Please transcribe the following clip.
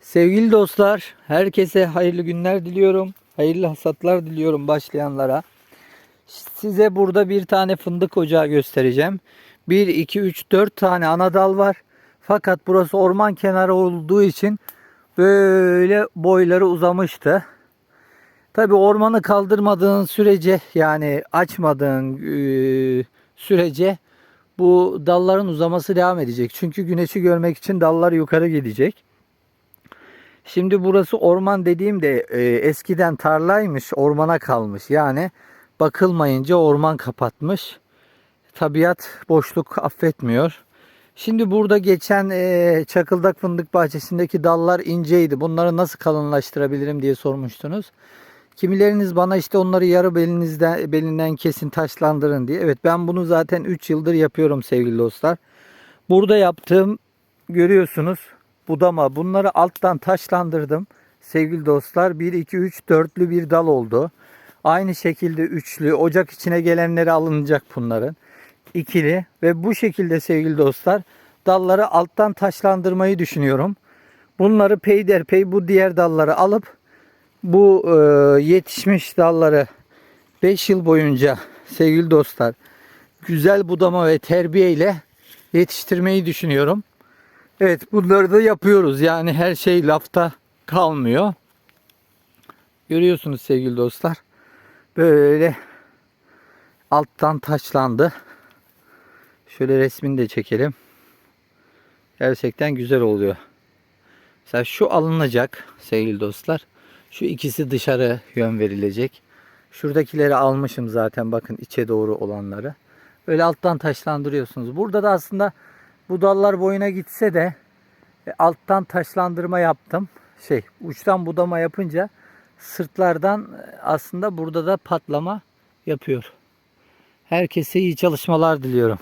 Sevgili dostlar, herkese hayırlı günler diliyorum. Hayırlı hasatlar diliyorum başlayanlara. Size burada bir tane fındık ocağı göstereceğim. 1, 2, 3, 4 tane ana dal var. Fakat burası orman kenarı olduğu için böyle boyları uzamıştı. Tabi ormanı kaldırmadığın sürece yani açmadığın eee, sürece bu dalların uzaması devam edecek. Çünkü güneşi görmek için dallar yukarı gidecek. Şimdi burası orman dediğimde e, eskiden tarlaymış, ormana kalmış. Yani bakılmayınca orman kapatmış. Tabiat boşluk affetmiyor. Şimdi burada geçen e, çakıldak fındık bahçesindeki dallar inceydi. Bunları nasıl kalınlaştırabilirim diye sormuştunuz. Kimileriniz bana işte onları yarı belinizden, belinden kesin taşlandırın diye. Evet ben bunu zaten 3 yıldır yapıyorum sevgili dostlar. Burada yaptığım görüyorsunuz budama. Bunları alttan taşlandırdım. Sevgili dostlar 1, 2, 3, dörtlü bir dal oldu. Aynı şekilde üçlü ocak içine gelenleri alınacak bunların. İkili ve bu şekilde sevgili dostlar dalları alttan taşlandırmayı düşünüyorum. Bunları peyderpey bu diğer dalları alıp bu e, yetişmiş dalları 5 yıl boyunca sevgili dostlar güzel budama ve terbiye ile yetiştirmeyi düşünüyorum. Evet bunları da yapıyoruz. Yani her şey lafta kalmıyor. Görüyorsunuz sevgili dostlar. Böyle alttan taçlandı. Şöyle resmini de çekelim. Gerçekten güzel oluyor. Mesela şu alınacak sevgili dostlar. Şu ikisi dışarı yön verilecek. Şuradakileri almışım zaten bakın içe doğru olanları. Böyle alttan taşlandırıyorsunuz. Burada da aslında bu dallar boyuna gitse de e, alttan taşlandırma yaptım. Şey uçtan budama yapınca sırtlardan e, aslında burada da patlama yapıyor. Herkese iyi çalışmalar diliyorum.